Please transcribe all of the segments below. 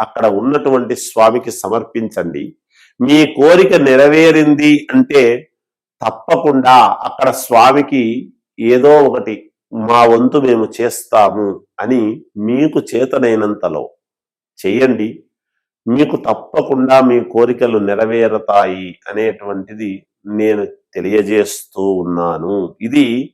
అక్కడ ఉన్నటువంటి స్వామికి సమర్పించండి. మీ కోరిక నెరవేరింది అంటే తప్పకుండా అక్కడ స్వామికి ఏదో ఒకటి మా వంతు మేము చేస్తాము అని మీకు చేతనైనంతలో చేయండి. మీకు తప్పకుండా మీ కోరికలు నెరవేరతాయి అనేటువంటిది నేను తెలియజేస్తూ ఉన్నాను. ఇది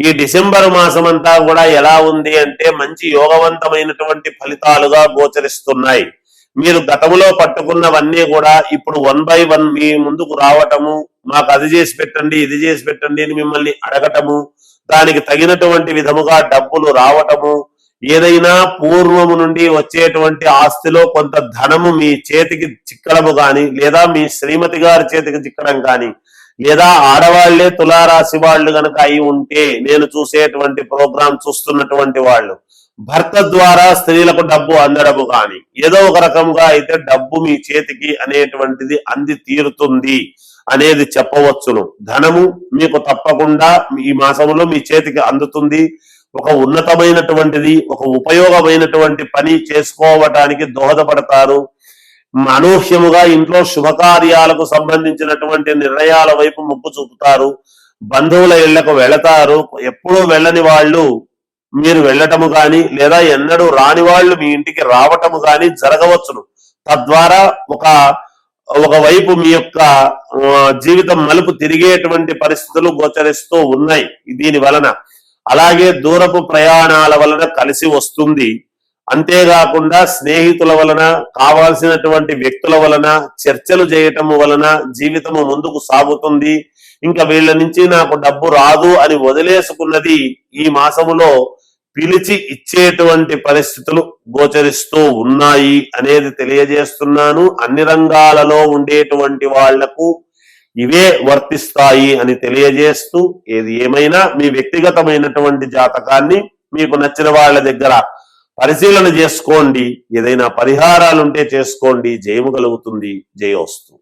ఈ డిసెంబర్ మాసం అంతా కూడా ఎలా ఉంది అంటే మంచి యోగవంతమైనటువంటి ఫలితాలుగా గోచరిస్తున్నాయి. మీరు గతంలో పట్టుకున్నవన్నీ కూడా ఇప్పుడు వన్ బై వన్ మీ ముందుకు రావటము మాకు అది చేసి పెట్టండి ఇది చేసి పెట్టండి అని మిమ్మల్ని అడగటము దానికి తగినటువంటి విధముగా డబ్బులు రావటము ఏదైనా పూర్వము నుండి వచ్చేటువంటి ఆస్తిలో కొంత ధనము మీ చేతికి చిక్కడము గాని లేదా మీ శ్రీమతి గారి చేతికి చిక్కడం కానీ లేదా ఆడవాళ్ళే తులారాశి వాళ్ళు గనక అయి ఉంటే నేను చూసేటువంటి ప్రోగ్రాం చూస్తున్నటువంటి వాళ్ళు భర్త ద్వారా స్త్రీలకు డబ్బు అందడము కాని ఏదో ఒక రకంగా అయితే డబ్బు మీ చేతికి అనేటువంటిది అంది తీరుతుంది అనేది చెప్పవచ్చును. ధనము మీకు తప్పకుండా ఈ మాసంలో మీ చేతికి అందుతుంది. ఒక ఉన్నతమైనటువంటిది ఒక ఉపయోగమైనటువంటి పని చేసుకోవటానికి దోహదపడతారు. అనూహ్యముగా ఇంట్లో శుభకార్యాలకు సంబంధించినటువంటి నిర్ణయాల వైపు మొగ్గు చూపుతారు. బంధువుల ఇళ్ళకు వెళతారు. ఎప్పుడూ వెళ్ళని వాళ్ళు మీరు వెళ్ళటము గాని లేదా ఎన్నడూ రాని వాళ్ళు మీ ఇంటికి రావటము గాని జరగవచ్చును. తద్వారా ఒక ఒకవైపు మీ యొక్క జీవితం మలుపు తిరిగేటువంటి పరిస్థితులు గోచరిస్తూ ఉన్నాయి దీని వలన. అలాగే దూరపు ప్రయాణాల వలన కలిసి వస్తుంది. అంతేకాకుండా స్నేహితుల వలన కావాల్సినటువంటి వ్యక్తుల వలన చర్చలు చేయటం వలన జీవితము ముందుకు సాగుతుంది. ఇంకా వీళ్ళ నుంచి నాకు డబ్బు రాదు అని వదిలేసుకున్నది ఈ మాసములో పిలిచి ఇచ్చేటువంటి పరిస్థితులు గోచరిస్తూ ఉన్నాయి అనేది తెలియజేస్తున్నాను. అన్ని రంగాలలో ఉండేటువంటి వాళ్ళకు ఇవే వర్తిస్తాయి అని తెలియజేస్తూ ఏది ఏమైనా మీ వ్యక్తిగతమైనటువంటి జాతకాన్ని మీకు నచ్చిన వాళ్ళ దగ్గర పరిశీలన చేసుకోండి. ఏదైనా పరిహారాలుంటే చేసుకోండి. జయము కలుగుతుంది. జయోస్తు.